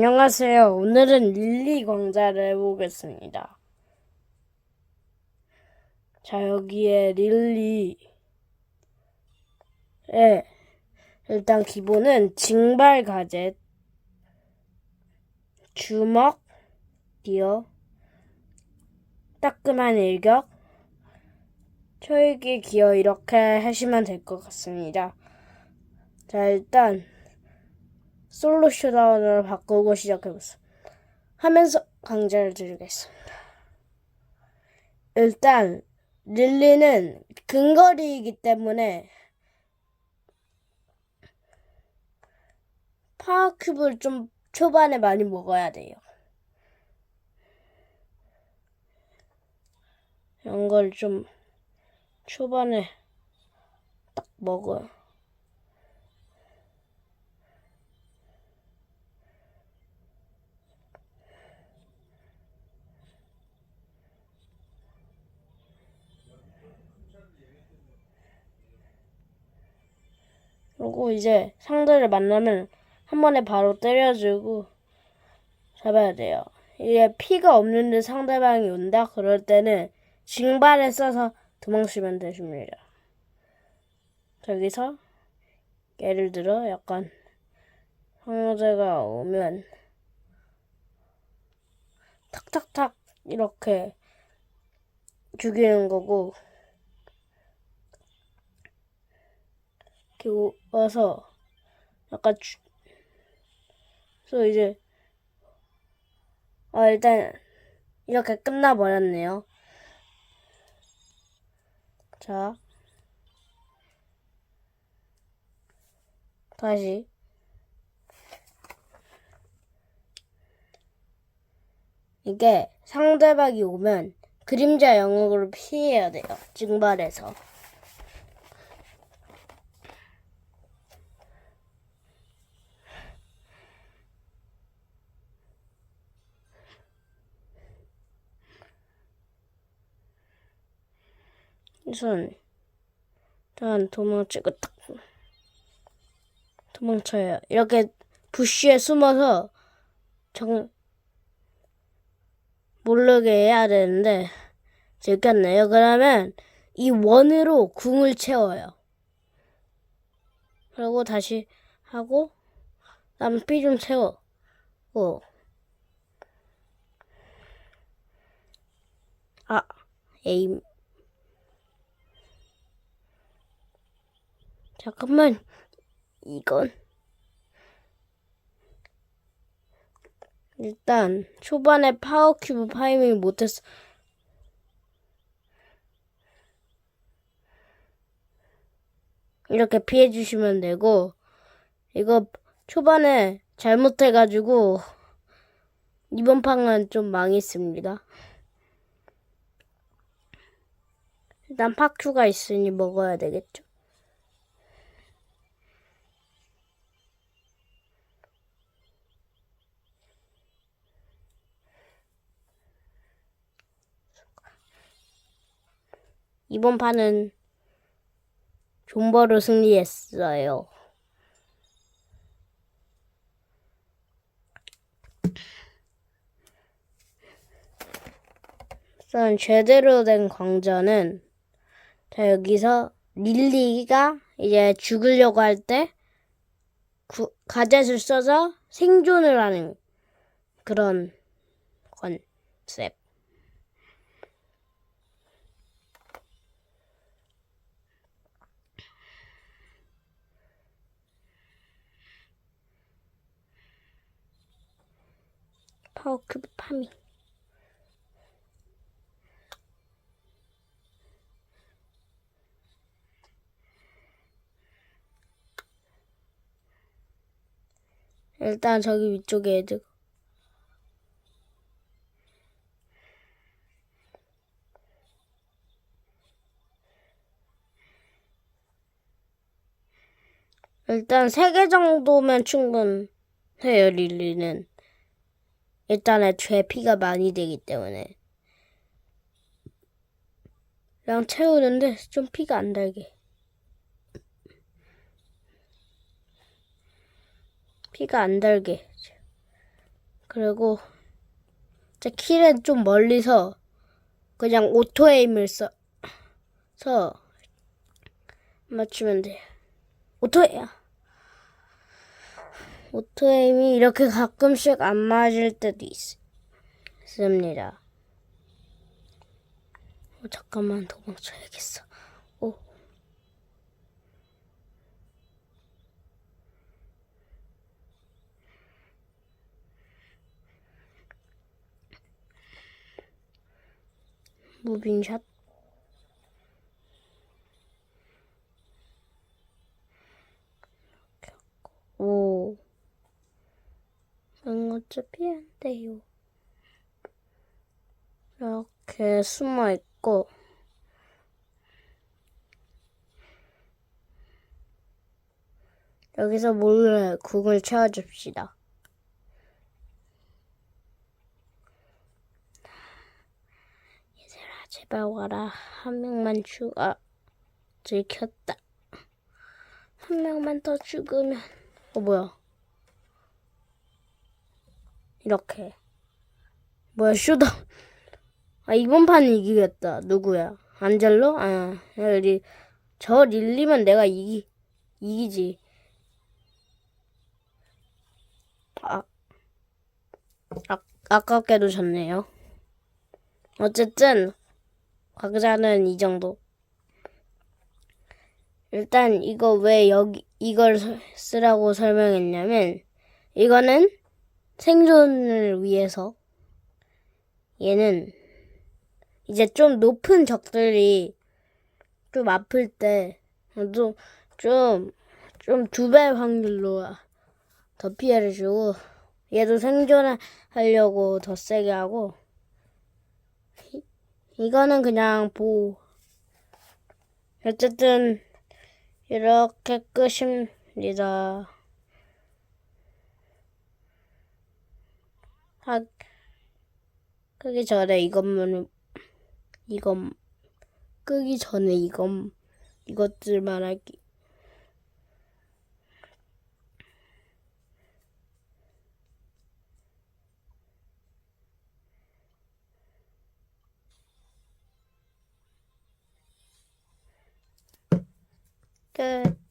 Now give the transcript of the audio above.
안녕하세요. 오늘은 릴리 광자를 해보겠습니다. 자, 여기에 릴리. 예. 일단 기본은 징발 가젯, 주먹, 기어, 따끔한 일격, 초일기 기어 이렇게 하시면 될 것 같습니다. 자, 일단 솔로 쇼다운으로 바꾸고 시작해보세요. 하면서 강좌를 드리겠습니다. 일단 릴리는 근거리이기 때문에 파워큐브를 좀 초반에 많이 먹어야 돼요. 이런 걸 좀 초반에 딱 먹어요. 그리고 이제 상대를 만나면 한 번에 바로 때려주고 잡아야 돼요. 이게 피가 없는데 상대방이 온다? 그럴 때는 징발을 써서 도망치면 되십니다. 저기서 예를 들어 약간 상대가 오면 탁탁탁 이렇게 죽이는 거고 이렇게 와서 약간 주... 그래서 이제 아 일단 이렇게 끝나버렸네요. 자 다시 이게 상대방이 오면 그림자 영역으로 피해야 돼요. 증발해서. 우선 일단 도망치고 딱 도망쳐요. 이렇게 부쉬에 숨어서 정 모르게 해야 되는데 들켰네요. 그러면 이 원으로 궁을 채워요. 그리고 다시 하고 그다음 피좀 채워. 고 아, 에임. 잠깐만, 이건. 일단, 초반에 파워큐브 파이밍 못했어. 이렇게 피해주시면 되고, 이거 초반에 잘못해가지고, 이번 판은 좀 망했습니다. 일단 파큐가 있으니 먹어야 되겠죠. 이번 판은 존버로 승리했어요. 우선 제대로 된 광전은 자 여기서 릴리가 이제 죽으려고 할 때 가젯을 써서 생존을 하는 그런 컨셉. 파워큐브 파밍. 일단 저기 위쪽에 애들. 일단 세개 정도면 충분해요, 릴리는. 일단 애초에 피가 많이 되기 때문에. 그냥 채우는데 좀 피가 안 달게. 피가 안 달게. 그리고 제 키는 좀 멀리서 그냥 오토에임을 써, 서 맞추면 돼요. 오토에임. 오토에임이 이렇게 가끔씩 안 맞을 때도 있, 있습니다. 어, 잠깐만 도망쳐야겠어. 오. 무빙샷. 오. 응, 어차피 안 돼요. 이렇게 숨어 있고. 여기서 몰래 국을 채워줍시다. 얘들아, 제발 와라. 한 명만 추가. 들켰다. 한 명만 더 죽으면. 어, 뭐야. 이렇게. 뭐야, 쇼다. 아, 이번 판은 이기겠다. 누구야? 안젤로? 아, 여기, 저 릴리면 내가 이기, 이기지. 아, 아, 아깝게도 졌네요. 어쨌든, 각자는 이 정도. 일단, 이거 왜 여기, 이걸 서- 쓰라고 설명했냐면, 이거는 생존을 위해서, 얘는 이제 좀 높은 적들이 좀 아플 때, 좀, 좀, 좀 두 배 확률로 더 피해를 주고, 얘도 생존하려고 더 세게 하고, 이- 이거는 그냥 보, 어쨌든, 이렇게 끝입니다. 하, 끄기 전에 이것만, 이것, 끄기 전에 이것, 이것들만 할게. 끝.